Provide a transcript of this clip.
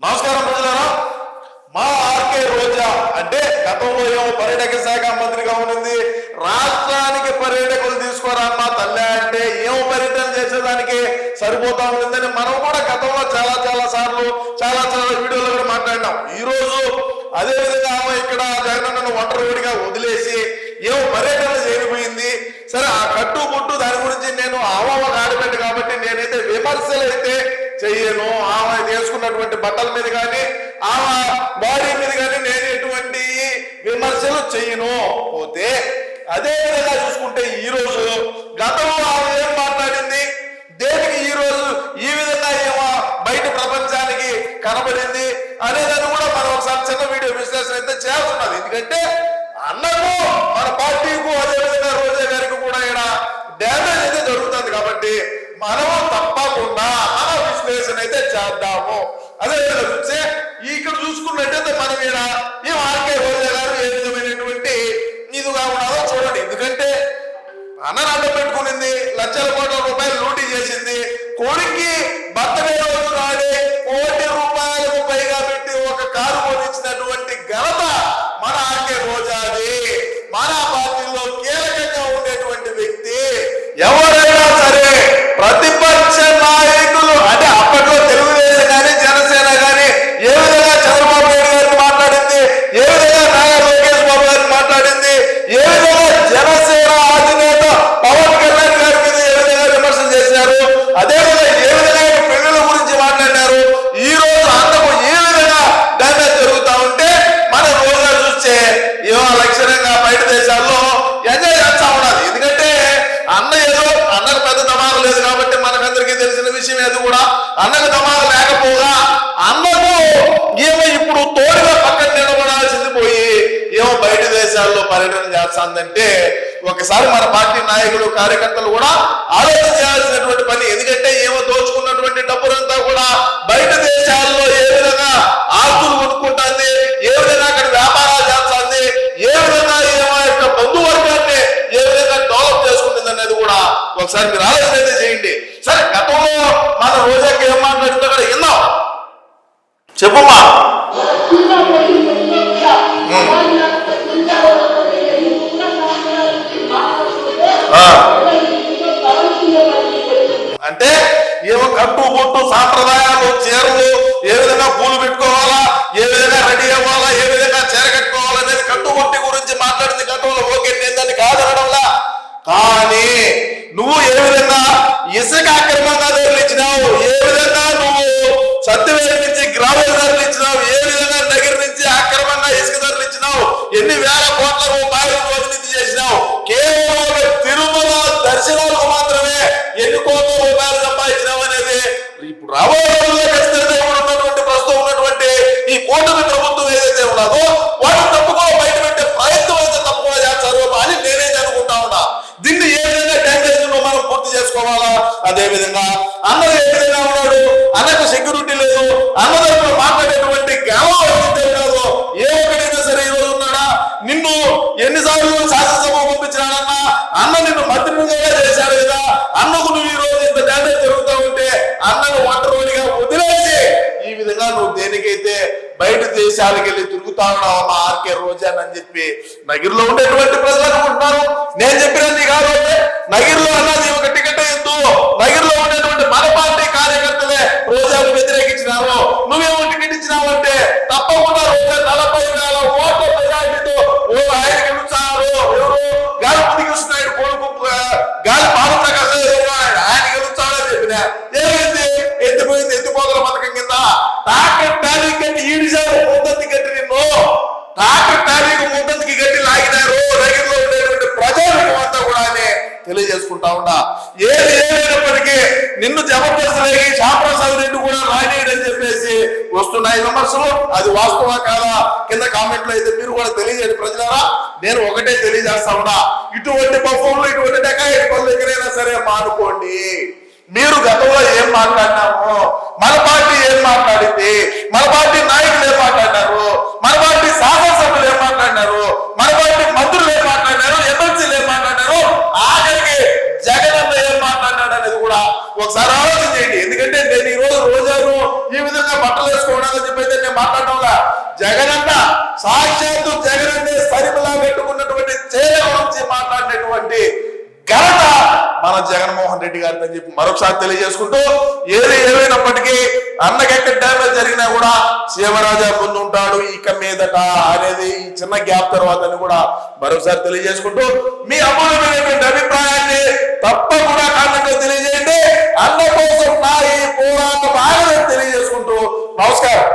నమస్కారం ప్రజలారా. మా ఆర్కే రోజా అంటే గతంలో ఏమో పర్యాటక శాఖ మంత్రిగా ఉండింది రాష్ట్రానికి పర్యాటకులు తీసుకోరా మా తల్లి అంటే ఏమో పర్యటన చేసేదానికి సరిపోతా ఉంటుందని మనం కూడా గతంలో చాలా చాలా సార్లు చాలా చాలా వీడియోలు కూడా మాట్లాడినాం. ఈ రోజు అదే విధంగా ఆమె ఇక్కడ జగనన్నను ఒంటరిగా వదిలేసి ఏమో పర్యటన చేరిపోయింది సరే ఆ కట్టు కొట్టు దాని గురించి నేను ఆవామ ఆడబెట్టు కాబట్టి నేనైతే విమర్శలు అయితే చెయ్యను ఆమె వేసుకున్నటువంటి బట్టల మీద కానీ ఆమె బాడీ మీద కానీ నేను ఎటువంటి విమర్శలు చెయ్యను పోతే అదే విధంగా చూసుకుంటే ఈ రోజు గతంలో ఆమె ఏం మాట్లాడింది? దేనికి ఈ రోజు ఈ విధంగా ఏమో బయట ప్రపంచానికి కనబడింది అనేదాన్ని కూడా మనం ఒకసారి చిన్న వీడియో విశ్లేషణ అయితే చేస్తున్నది. ఎందుకంటే అన్నకు మన పార్టీకు అదేవిధంగా రోజా గారికి కూడా ఇక్కడ డ్యామేజ్ అయితే జరుగుతుంది కాబట్టి మనము విశ్లేషణ చేద్దాము. అదే విధంగా చూస్తే ఇక్కడ చూసుకున్నట్టయితే మనం ఇక్కడ ఈ ఆర్కే రోజా గారు ఏ విధమైనటువంటి ఇదిగా ఉన్నారో చూడండి. ఎందుకంటే అన్నను అడ్డం పెట్టుకునింది లక్షల కోట్ల రూపాయలు లూటీ చేసింది కొడుక్కి బర్త్డే విషయం ఏది కూడా అన్నకు దమాలు లేకపోగా అన్నకు ఏమో ఇప్పుడు తోడుగా పక్కన నిలబడాల్సింది పోయి ఏమో బయట దేశాల్లో పర్యటన చేస్తాందంటే ఒకసారి మన పార్టీ నాయకులు కార్యకర్తలు కూడా ఆలోచన చేయాల్సినటువంటి పని. ఎందుకంటే ఏమో దోచుకున్నటువంటి డబ్బులంతా కూడా బయట దేశాల్లో ఏ విధంగా ఆస్తులు కొనుక్కుంటుంది ఏ విధంగా అక్కడ వ్యాపారాలు చేస్తుంది ఏ విధంగా ఏమో యొక్క బంధువర్గాన్ని ఏ విధంగా డెవలప్ చేసుకుంటుంది అనేది కూడా ఒకసారి మీరు ఆలోచన అయితే చేయండి. సరే గతంలో మన రోజాకి ఏం మాట్లాడుతుందో కూడా విన్నాం చెప్పమ్మా ఆ. అంటే ఏమో కట్టు బొట్టు సాంప్రదాయాలు చీరలు ఏ విధంగా పూలు పెట్టుకోవాలా ఏ విధంగా రెడీ అవ్వాలా ఏ విధంగా చీర కట్టుకోవాలా అనేది కట్టుబొట్టి గురించి మాట్లాడింది గతంలో ఓకే నేను దాన్ని కాదనడంలా కానీ నువ్వు ఏ విధంగా ఇసుక అక్రమంగా తరలించినావు ఏ విధంగా నువ్వు సత్యవేడి నుంచి ఇచ్చినావు తరలించినావు ఏ విధంగా దగ్గర నుంచి అక్రమంగా ఇసుక తరలించినావు ఎన్ని వేల కోట్ల రూపాయలు అన్న నిన్ను మంత్రినిగా చేశాడు కదా. అన్నకు నువ్వు ఈ రోజు ఇంత డ్యామేజ్ జరుగుతూ ఉంటే అన్నను ఒంటరిగా వదిలేసి ఈ విధంగా నువ్వు దేనికైతే బయట దేశాలకు వెళ్ళి తిరుగుతా ఉన్నావు మా ఆర్కే రోజాన్ అని చెప్పి నగిరిలో ఉండేటువంటి ప్రజలు అనుకుంటున్నారు నేను చెప్పినది కాదు నగిరిలో అన్నది ఒక టికెట్ గాలి గాలి పాలప్రకాశ్ ఆయన గెలుస్తాడని చెప్పిన. ఏమైంది? ఎత్తిపోయింది ఎత్తిపోతల పథకం కింద? టాక్టర్ ట్యాలీ కట్టి ఈడిసారు ముందంతి కట్టి నిన్ను. టాక్టర్ ట్యాలీకి ముందంతికి గట్టి లాగినారు. దగ్గరలో ఉండేటువంటి ప్రజలకు అంతా కూడా అని తెలియజేసుకుంటా ఉన్నా. ఏది ఏమైనప్పటికీ నిన్ను జబర్దస్త్ లేగి శ్యామప్రసాద్ రెడ్డి కూడా రాయని వస్తున్నాయి విమర్శలు. అది వాస్తవా కాదా? కింద కామెంట్లు అయితే మీరు కూడా తెలియజేయండి ప్రజలారా. నేను ఒకటే తెలియజేస్తా ఉన్నా. ఇటువంటి పఫోన్లు ఇటువంటి డెకాయి పనులు ఎక్కడైనా సరే మానుకోండి. మీరు గతంలో ఏం మాట్లాడినాము మన పార్టీ ఏం మాట్లాడింది మన పార్టీ నాయకులు ఏం మాట్లాడినారు మన పార్టీ శాసనసభ్యులు ఏం మాట్లాడినారు మన పార్టీ మంత్రులు ఏం మాట్లాడినారు ఎమ్మెల్సీలు ఏం మాట్లాడినారు ఆఖరికి జగన్ ఏం మాట్లాడినాడు అనేది కూడా ఒకసారి మాట్లాడటంలా? జగనన్న సాక్షాత్తు జగనన్నే సరిపలా పెట్టుకున్నటువంటి చేయ గురించి మాట్లాడినటువంటి ఘనత మన జగన్మోహన్ రెడ్డి గారి అని చెప్పి మరొకసారి తెలియజేసుకుంటూ ఏది ఏమైనప్పటికీ అన్నకెక్కడ డ్యామేజ్ జరిగినా కూడా శివరాజా ముందు ఉంటాడు ఇక మీదట అనేది ఈ చిన్న గ్యాప్ తర్వాత కూడా మరొకసారి తెలియజేసుకుంటూ మీ అమూల్యమైనటువంటి అభిప్రాయాన్ని తప్పకుండా కారణంగా తెలియజేయండి. అన్న కోసం నా ఈ పోరాటం ఆగదని తెలియజేసుకుంటూ నమస్కారం.